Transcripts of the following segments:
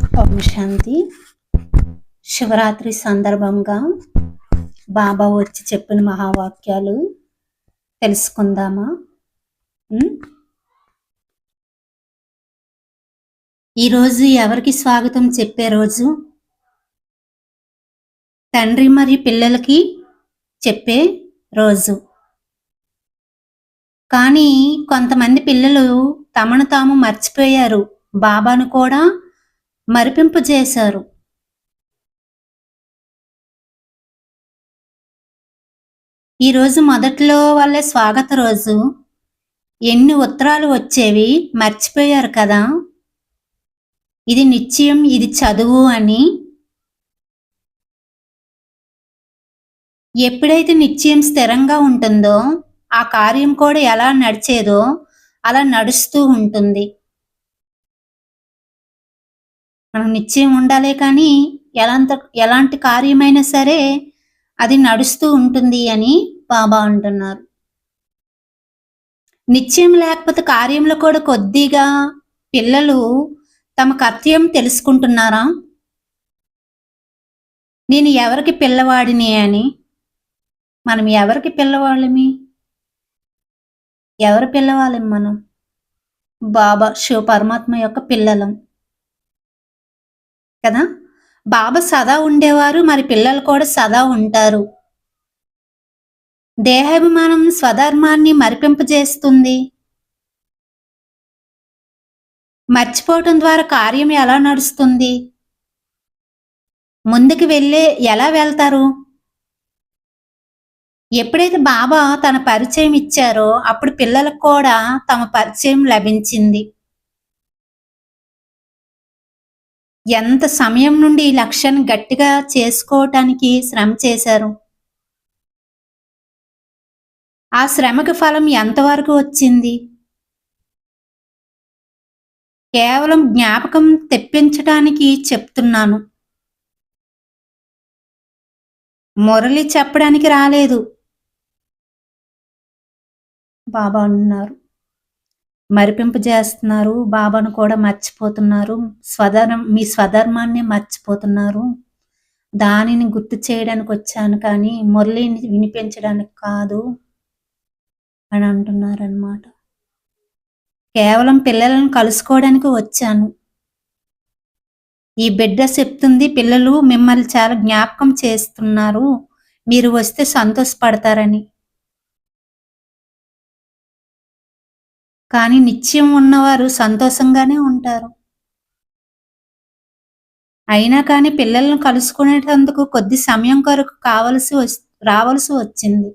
ఓం శాంతి శివరాత్రి సందర్భంగా బాబా వచ్చి చెప్పిన మహావాక్యాలు తెలుసుకుందామా? ఈరోజు ఎవరికి స్వాగతం చెప్పే రోజు? తండ్రి మరియు పిల్లలకి చెప్పే రోజు. కానీ కొంతమంది పిల్లలు తమను తాము మర్చిపోయారు. బాబాను కూడా మరిపింపు చేశారు ఈరోజు మొదట్లో వాళ్ళే స్వాగత రోజు. ఎన్ని ఉత్తరాలు వచ్చేవి మర్చిపోయారు కదా. ఇది నిశ్చయం ఇది చదువు అని. ఎప్పుడైతే నిశ్చయం స్థిరంగా ఉంటుందో ఆ కార్యం కూడా ఎలా నడిచేదో అలా నడుస్తూ ఉంటుంది. మనం నిశ్చయం ఉండాలి కానీ ఎలాంటి ఎలాంటి కార్యమైనా సరే అది నడుస్తూ ఉంటుంది అని బాబా అంటున్నారు. నిశ్చయం లేకపోతే కార్యంలో కూడా కొద్దిగా పిల్లలు తమ కర్తవ్యం తెలుసుకుంటున్నారా? నేను ఎవరికి పిల్లవాడిని అని? మనం ఎవరికి పిల్లవాళ్ళమి? ఎవరు పిల్లవాళ్ళం మనం? బాబా శివ పరమాత్మ యొక్క పిల్లలం. కదా? బాబా సదా ఉండేవారు మరి పిల్లలు కూడా సదా ఉంటారు. దేహాభిమానం స్వధర్మాన్ని మరిపింపజేస్తుంది. మర్చిపోవటం ద్వారా కార్యం ఎలా నడుస్తుంది? ముందుకు వెళ్ళే ఎలా వెళ్తారు? ఎప్పుడైతే బాబా తన పరిచయం ఇచ్చారో అప్పుడు పిల్లలకు కూడా తమ పరిచయం లభించింది. ఎంత సమయం నుండి ఈ లక్ష్యాన్ని గట్టిగా చేసుకోవటానికి శ్రమ చేశారు? ఆ శ్రమకి ఫలం ఎంతవరకు వచ్చింది? కేవలం జ్ఞాపకం తెప్పించటానికి చెప్తున్నాను. మురళి చెప్పడానికి రాలేదు. బాబా అన్నారు. మరిపింపు చేస్తున్నారు బాబాను కూడా మర్చిపోతున్నారు. స్వధర్మం మీ స్వధర్మాన్ని మర్చిపోతున్నారు. దానిని గుర్తు చేయడానికి వచ్చాను కానీ మురళిని వినిపించడానికి కాదు అని అంటున్నారనమాట కేవలం పిల్లలను కలుసుకోవడానికి వచ్చాను. ఈ బిడ్డ చెప్తుంది పిల్లలు మిమ్మల్ని చాలా జ్ఞాపకం చేస్తున్నారు. మీరు వస్తే సంతోషపడతారని. కానీ నిత్యం ఉన్నవారు సంతోషంగానే ఉంటారు. అయినా కానీ పిల్లలను కలుసుకునేటందుకు కొద్ది సమయం కొరకు కావలసి రావలసి వచ్చింది.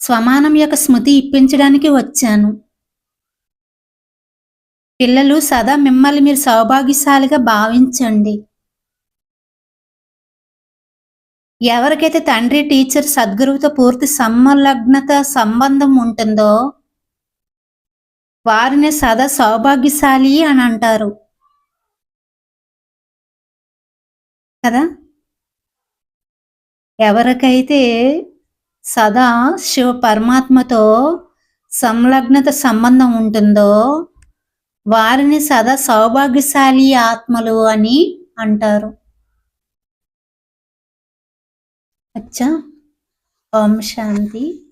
స్వమానం యొక్క స్మృతి ఇప్పించడానికి వచ్చాను. పిల్లలు సదా మిమ్మల్ని మీరు సౌభాగ్యశాలిగా భావించండి. ఎవరికైతే తండ్రి టీచర్ సద్గురువుతో పూర్తి సంలగ్నత సంబంధం ఉంటుందో వారిని సదా సౌభాగ్యశాలి అని అంటారు. కదా? ఎవరికైతే సదా శివ పరమాత్మతో సంలగ్నత సంబంధం ఉంటుందో వారిని సదా సౌభాగ్యశాలి ఆత్మలు అని అంటారు. అచ్చా? ఓం శాంతి.